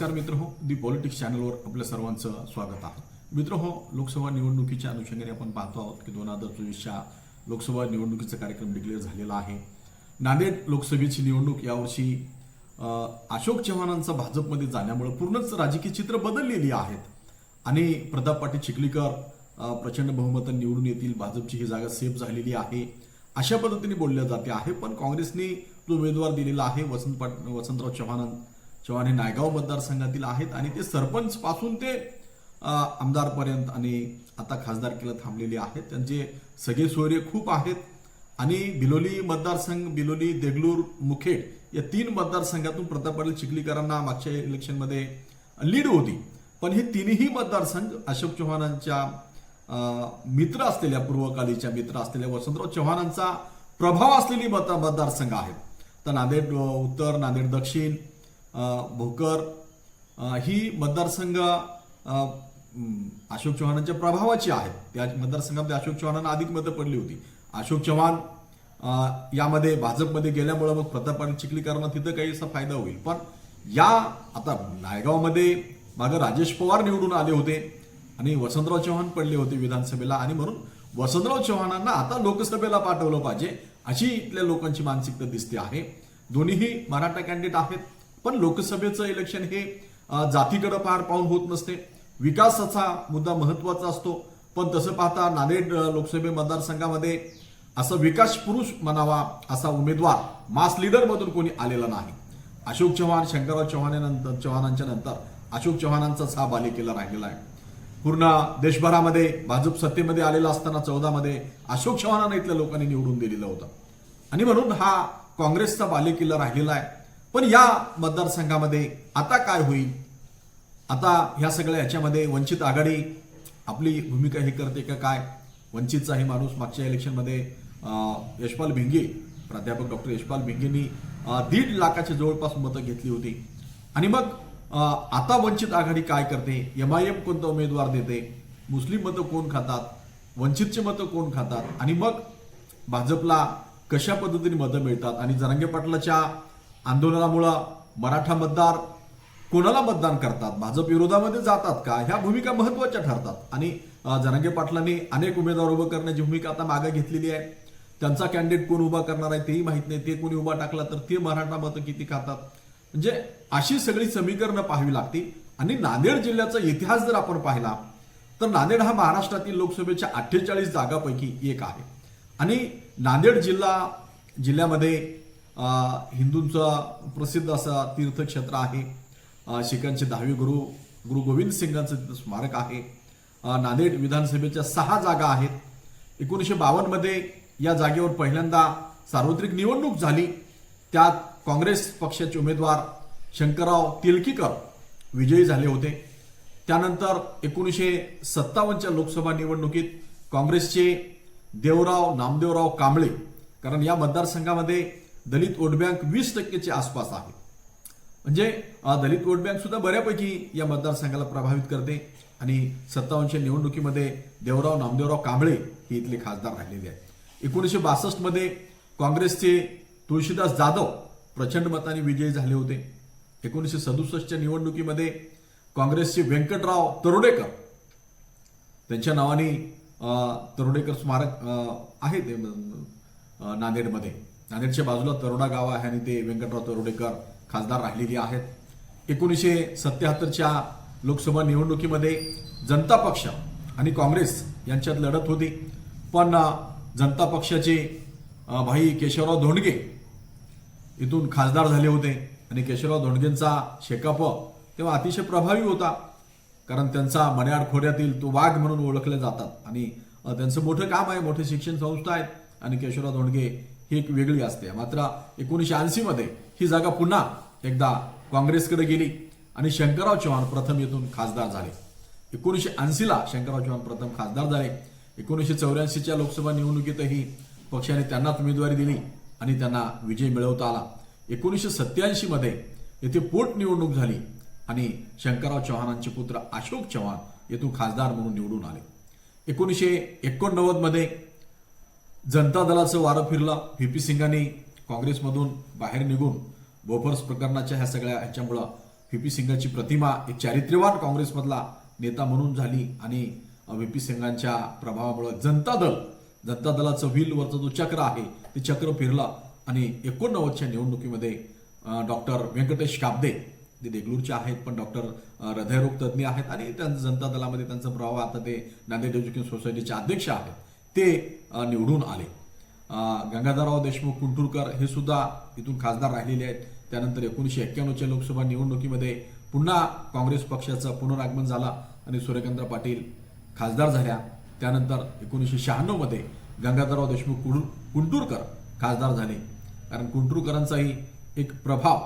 नमस्कार मित्र हो दी पॉलिटिक्स चॅनलवर आपल्या सर्वांचं स्वागत आहे. मित्र हो लोकसभा निवडणुकीच्या अनुषंगाने आपण पाहतो आहोत की दोन हजार चोवीसच्या लोकसभा निवडणुकीचा कार्यक्रम डिक्लेअर झालेला आहे. नांदेड लोकसभेची निवडणूक यावर्षी अशोक चव्हाणांचा भाजपमध्ये जाण्यामुळे पूर्णच राजकीय चित्र बदललेली आहेत. आणि प्रताप पाटील चिखलीकर प्रचंड बहुमताने निवडून येतील भाजपची ही जागा सेफ झालेली आहे. अशा पद्धतीने बोलल्या जाते आहे पण काँग्रेसने जो उमेदवार दिलेला आहे वसंत पाट वसंतराव चव्हाण चव्हाण हे नायगाव मतदारसंघातील आहेत आणि ते सरपंच पासून ते आमदारपर्यंत आणि आता खासदारकीला थांबलेले आहेत. त्यांचे सगळे सोयरे खूप आहेत. आणि बिलोली मतदारसंघ बिलोली देगलूर मुखेड या तीन मतदारसंघातून प्रताप पाटील चिखलीकरांना मागच्या इलेक्शनमध्ये लीड होती. पण हे तिन्ही मतदारसंघ अशोक चव्हाणांच्या मित्र असलेल्या पूर्वकालीच्या मित्र असलेल्या वसंतराव चव्हाणांचा प्रभाव असलेली मत मतदारसंघ आहेत. तर नांदेड उत्तर नांदेड दक्षिण भोकर ही मतदारसंघ अशोक चव्हाणांच्या प्रभावाची आहेत. त्या मतदारसंघामध्ये अशोक चव्हाणांना अधिक मतं पडली होती. अशोक चव्हाण यामध्ये भाजपमध्ये गेल्यामुळं मग प्रताप पाटील चिखलीकरांना तिथं काही असा फायदा होईल. पण या आता नायगावमध्ये मागं राजेश पवार निवडून आले होते आणि वसंतराव चव्हाण पडले होते विधानसभेला आणि म्हणून वसंतराव चव्हाणांना आता लोकसभेला पाठवलं पाहिजे अशी इथल्या लोकांची मानसिकता दिसते आहे. दोन्हीही मराठा कॅन्डिडेट आहेत. पण लोकसभेचं इलेक्शन हे जातीकडं जातीकडे पार पाहून होत नसते. विकासाचा मुद्दा महत्त्वाचा असतो. पण तसं पाहता नांदेड लोकसभा लोकसभे मतदारसंघामध्ये असा विकास पुरुष म्हणावा असा उमेदवार मास लीडरमधून कोणी आलेला नाही. अशोक चव्हाण शंकरराव चव्हाणानंतर चव्हाणांच्या नंतर अशोक चव्हाणांचाच हा बालिकेला राहिलेला आहे. पूर्ण देशभरामध्ये भाजप सत्तेमध्ये आलेला असताना चौदामध्ये अशोक चव्हाणांना इथल्या लोकांनी निवडून दिलेलं होतं. आणि म्हणून हा काँग्रेसचा बालेकिल्ला राहिलेला आहे. पण या मतदारसंघामध्ये आता काय होईल? आता ह्या सगळ्या ह्याच्यामध्ये वंचित आघाडी आपली भूमिका हे करते का काय? वंचितचा हे माणूस मागच्या इलेक्शनमध्ये यशपाल भिंगे प्राध्यापक डॉक्टर यशपाल भिंगेंनी दीड लाखाच्या जवळपास मतं घेतली होती. आणि मग आता वंचित आघाडी काय करते? एम आय एम कोणता उमेदवार देते? मुस्लिम मतं कोण खातात? वंचितचे मतं कोण खातात? आणि मग भाजपला कशा पद्धतीने मतं मिळतात? आणि जरांगे पाटलाच्या आंदोलनामुळं मराठा मतदार कोणाला मतदान करतात? भाजप विरोधामध्ये जातात का? ह्या भूमिका महत्त्वाच्या ठरतात. आणि अं, पाटलांनी अनेक उमेदवार उभं करण्याची भूमिका आता मागे घेतलेली आहे. त्यांचा कॅन्डिडेट कोण उभा करणार आहे तेही माहीत नाही. ते कोणी उभा टाकला तर ते मराठा मतं किती खातात? म्हणजे अशी सगळी समीकरणं पाहावी लागतील. आणि नांदेड जिल्ह्याचा इतिहास जर आपण पाहिला तर नांदेड हा महाराष्ट्रातील लोकसभेच्या अठ्ठेचाळीस जागापैकी एक आहे. आणि नांदेड जिल्हा जिल्ह्यामध्ये हिंदूंचा प्रसिद्ध असा तीर्थक्षेत्र आहे. शिखांचे दहावे गुरु गुरु गोविंद सिंगांचं तिथं स्मारक आहे. नांदेड विधानसभेच्या सहा जागा आहेत. एकोणीसशे बावन्नमध्ये या जागेवर पहिल्यांदा सार्वत्रिक निवडणूक झाली. त्यात काँग्रेस पक्षाचे उमेदवार शंकरराव तिलकीकर विजयी झाले होते. त्यानंतर एकोणीसशे सत्तावन्नच्या लोकसभा निवडणुकीत काँग्रेसचे देवराव नामदेवराव कांबळे कारण या मतदारसंघामध्ये दलित वोट बँक वीस टक्केच्या आसपास आहे. म्हणजे दलित वोट बँक सुद्धा बऱ्यापैकी या मतदारसंघाला प्रभावित करते आणि सत्तावन्नच्या निवडणुकीमध्ये देवराव नामदेवराव कांबळे हे इथले खासदार राहिलेले आहेत. एकोणीसशे बासष्टमध्ये काँग्रेसचे तुळशीदास जाधव प्रचंड मताने विजयी झाले होते. एकोणीसशे सदुसष्टच्या निवडणुकीमध्ये काँग्रेसचे व्यंकटराव तरोडेकर त्यांच्या नावाने तरुडेकर तरोडेकर स्मारक आहे ते नांदेडमध्ये. नांदेडच्या बाजूला तरोडा गाव आहे आणि ते व्यंकटराव तरोडेकर खासदार राहिलेले आहेत. एकोणीसशे सत्याहत्तरच्या लोकसभा निवडणुकीमध्ये जनता पक्ष आणि काँग्रेस यांच्यात लढत होती. पण जनता पक्षाचे भाई केशवराव धोंडगे इथून खासदार झाले होते आणि केशवराव धोंडगेंचा शेकाप तेव्हा अतिशय प्रभावी होता. कारण त्यांचा मण्याड खोऱ्यातील तो वाघ म्हणून ओळखले जातात आणि त्यांचं मोठं काम आहे मोठे शिक्षण संस्था आहेत आणि केशवराव धोंडगे ही एक वेगळी असते मात्र एकोणीसशे ऐंशी मध्ये ही जागा पुन्हा एकदा काँग्रेसकडे गेली आणि शंकरराव चव्हाण प्रथम येथून खासदार झाले. एकोणीसशे ऐंशीला शंकरराव चव्हाण प्रथम खासदार झाले. एकोणीसशे चौऱ्याऐंशीच्या लोकसभा निवडणुकीतही पक्षाने त्यांनाच उमेदवारी दिली आणि त्यांना विजय मिळवता आला. एकोणीसशे सत्याऐंशीमध्ये येथे पोटनिवडणूक झाली आणि शंकरराव चव्हाणांचे पुत्र अशोक चव्हाण येथून खासदार म्हणून निवडून आले. एकोणीसशे एकोणनव्वदमध्ये जनता दलाचं वारं फिरलं. व्ही पी सिंगांनी काँग्रेसमधून बाहेर निघून बोफर्स प्रकरणाच्या ह्या सगळ्या ह्याच्यामुळं व्ही पी सिंगाची प्रतिमा एक चारित्र्यवान काँग्रेसमधला नेता म्हणून झाली आणि व्ही पी सिंगांच्या प्रभावामुळं जनता दल जनता दलाचं व्हीलवरचं जो चक्र आहे ते चक्र फिरलं आणि एकोणनव्वदच्या निवडणुकीमध्ये डॉक्टर व्यंकटेश काब्दे ते देगलूरचे आहेत पण डॉक्टर हृदयरोग तज्ज्ञ आहेत आणि त्यांचं जनता दलामध्ये त्यांचा प्रभाव आता ते नांदेड एज्युकेशन सोसायटीचे अध्यक्ष आहेत. ते निवडून आले. गंगाधरराव देशमुख कुंटुरकर हे सुद्धा इथून खासदार राहिलेले आहेत. त्यानंतर एकोणीसशे एक्क्याण्णवच्या लोकसभा निवडणुकीमध्ये पुन्हा काँग्रेस पक्षाचं पुनरागमन झाला आणि सूर्यकांत पाटील खासदार झाल्या. त्यानंतर एकोणीसशे शहाण्णवमध्ये गंगाधरराव देशमुख कुडू कुंटूरकर खासदार झाले. कारण कुंटूरकरांचाही एक प्रभाव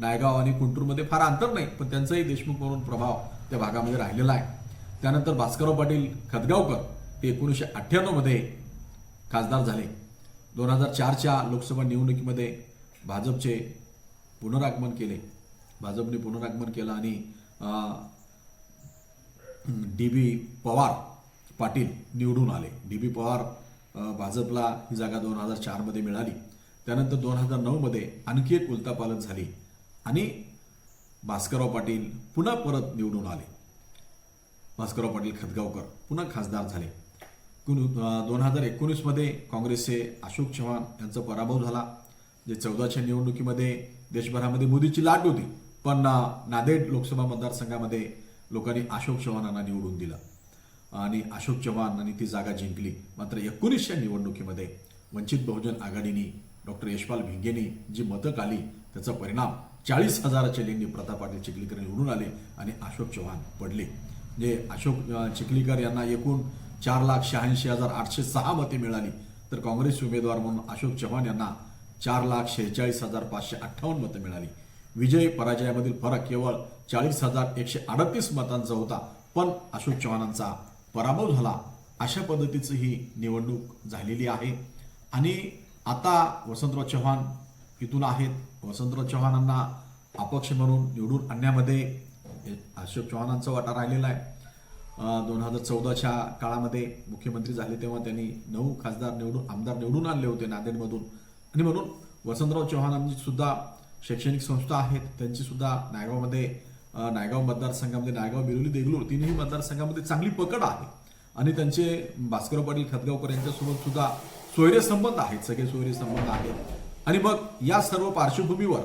नायगाव आणि कुंटूरमध्ये फार अंतर नाही पण त्यांचाही देशमुख म्हणून प्रभाव त्या भागामध्ये राहिलेला आहे. त्यानंतर भास्करराव पाटील खदगावकर ते एकोणीसशे अठ्ठ्याण्णवमध्ये खासदार झाले. दोन हजार चारच्या लोकसभा निवडणुकीमध्ये भाजपचे पुनरागमन केले. भाजपने पुनरागमन केलं आणि डी बी पवार पाटील निवडून आले. डी बी पवार भाजपला ही जागा दोन हजार चारमध्ये मिळाली. त्यानंतर दोन हजार नऊमध्ये आणखी एक उलतापालट झाली आणि भास्करराव पाटील पुन्हा परत निवडून आले. भास्करराव पाटील खतगावकर पुन्हा खासदार झाले. दोन हजार एकोणीसमध्ये काँग्रेसचे अशोक चव्हाण यांचा पराभव झाला जे चौदाच्या निवडणुकीमध्ये देशभरामध्ये मोदीची लाट होती पण नांदेड लोकसभा मतदारसंघामध्ये लोकांनी अशोक चव्हाणांना निवडून दिलं. आणि अशोक चव्हाण आणि ती जागा जिंकली. मात्र एकोणीसच्या निवडणुकीमध्ये वंचित बहुजन आघाडीने डॉक्टर यशपाल भिंगेनी जी मतं आली त्याचा परिणाम चाळीस हजाराच्या लेंडी प्रताप पाटील चिखलीकर निवडून आले आणि अशोक चव्हाण पडले. म्हणजे अशोक चिखलीकर यांना एकूण चार लाख शहाऐंशी हजार आठशे सहा मते मिळाली. तर काँग्रेस उमेदवार म्हणून अशोक चव्हाण यांना चार लाख शेहेचाळीस हजार पाचशे अठ्ठावन्न मतं मिळाली. विजय पराजयामधील फरक केवळ चाळीस हजार एकशे अडतीस मतांचा होता पण अशोक चव्हाणांचा पराभव झाला. अशा पद्धतीचं ही निवडणूक झालेली आहे. आणि आता वसंतराव चव्हाण इथून आहेत. वसंतराव चव्हाणांना अपक्ष म्हणून निवडून आणण्यामध्ये अशोक चव्हाणांचा वाटा राहिलेला आहे. दोन हजार चौदाच्या काळामध्ये मुख्यमंत्री झाले तेव्हा त्यांनी नऊ खासदार निवडून आमदार निवडून आणले होते नांदेडमधून. आणि म्हणून वसंतराव चव्हाणांची सुद्धा शैक्षणिक संस्था आहेत. त्यांची सुद्धा नायगावमध्ये नायगाव मतदारसंघामध्ये नायगाव बिरोली देगलूर तिन्ही मतदारसंघामध्ये चांगली पकड आहे. आणि त्यांचे भास्करराव पाटील खतगावकर यांच्यासोबत सुद्धा सोयरे संबंध आहेत सगळे सोयरे संबंध आहेत. आणि मग या सर्व पार्श्वभूमीवर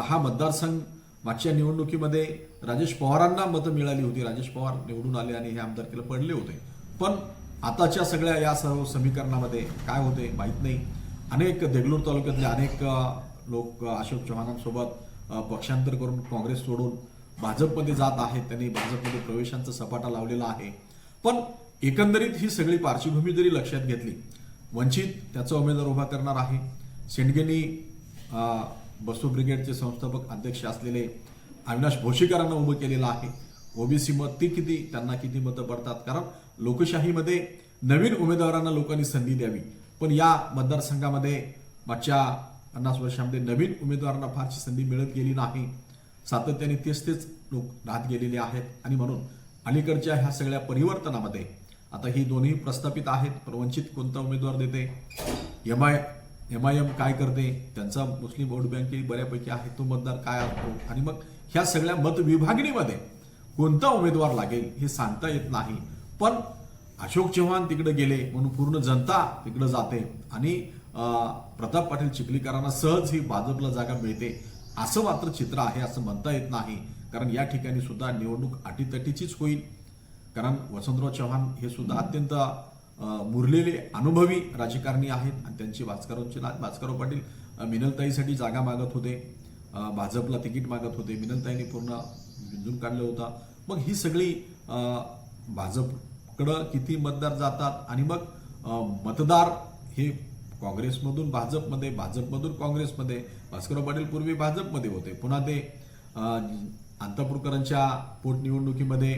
हा मतदारसंघ मागच्या निवडणुकीमध्ये राजेश पवारांना मतं मिळाली होती. राजेश पवार निवडून आले आणि हे आमदारकीला पडले होते. पण आताच्या सगळ्या या सर्व समीकरणामध्ये काय होते माहीत नाही. अनेक देगलूर तालुक्यातले अनेक लोक अशोक चव्हाणांसोबत पक्षांतर करून काँग्रेस सोडून भाजपमध्ये जात आहेत. त्यांनी भाजपमध्ये प्रवेशांचा सपाटा लावलेला आहे. पण एकंदरीत ही सगळी पार्श्वभूमी जरी लक्षात घेतली वंचित त्याचा उमेदवार उभा करणार आहे. शेंडगेनी बसू ब्रिगेडचे संस्थापक अध्यक्ष असलेले अविनाश भोशीकरांना उभं केलेलं आहे. ओबीसी मत ती किती त्यांना किती मतं पडतात? कारण लोकशाहीमध्ये नवीन उमेदवारांना लोकांनी संधी द्यावी. पण या मतदारसंघामध्ये मागच्या पन्नास वर्षामध्ये नवीन उमेदवारांना फारशी संधी मिळत गेली नाही. सातत्याने तेच तेच लोक राहत गेलेले आहेत. आणि म्हणून अलीकडच्या ह्या सगळ्या परिवर्तनामध्ये आता ही दोन्ही प्रस्थापित आहेत. पण वंचित कोणता उमेदवार देते? M I M I M काय करते? त्यांचा मुस्लिम वोट बँक बऱ्यापैकी आहे. तो मतदार काय असतो? आणि मग ह्या सगळ्या मतविभागणीमध्ये कोणता उमेदवार लागेल हे सांगता येत नाही. पण अशोक चव्हाण तिकडे गेले म्हणून पूर्ण जनता तिकडे जाते आणि प्रताप पाटील चिखलीकरांना सहज ही भाजपला जागा मिळते. असं मात्र चित्र आहे असं म्हणता येत नाही. कारण या ठिकाणी सुद्धा निवडणूक अटीतटीचीच होईल. कारण वसंतराव चव्हाण हे सुद्धा अत्यंत मुरलेले अनुभवी राजकारणी आहेत. आणि त्यांची भास्करांची ना भास्करराव पाटील मिनलताईसाठी जागा मागत होते. भाजपला तिकीट मागत होते मिनलताईंनी पूर्ण विंजून काढलं होतं. मग ही सगळी भाजपकडं किती मतदार जातात आणि मग मतदार हे काँग्रेसमधून भाजपमध्ये भाजपमधून काँग्रेसमध्ये भास्करराव पाटील पूर्वी भाजपमध्ये होते. पुन्हा ते अंतपूरकरांच्या अंतापूरकरांच्या पोटनिवडणुकीमध्ये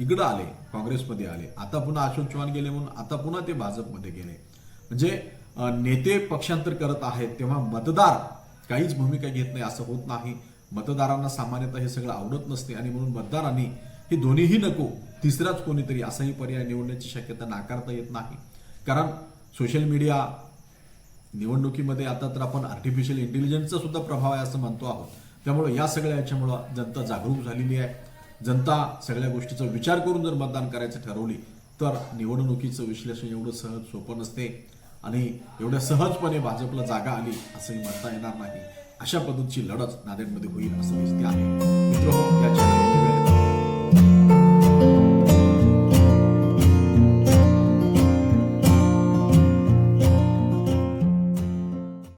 इकडं आले काँग्रेसमध्ये आले. आता पुन्हा अशोक चव्हाण गेले म्हणून आता पुन्हा ते भाजपमध्ये गेले. म्हणजे नेते पक्षांतर करत आहेत तेव्हा मतदार काहीच भूमिका घेत नाही असं होत नाही. मतदारांना सामान्यतः हे सगळं आवडत नसते आणि म्हणून मतदारांनी हे दोन्हीही नको तिसराच कोणीतरी असाही पर्याय निवडण्याची शक्यता नाकारता येत नाही. कारण सोशल मीडिया निवडणुकीमध्ये आता तर आपण आर्टिफिशियल इंटेलिजन्सचा सुद्धा प्रभाव आहे असं म्हणतो आहोत. त्यामुळं या सगळ्या याच्यामुळं जनता जागरूक झालेली आहे. जनता सगळ्या गोष्टीचा विचार करून जर मतदान करायचं ठरवली तर निवडणुकीचं विश्लेषण एवढं सहज सोपं नसते. आणि एवढ्या सहजपणे भाजपला जागा आली असंही म्हणता येणार नाही. अशा पद्धतीची लढत नांदेडमध्ये होईल असं दिसते आहे. मित्र या चॅनलमध्ये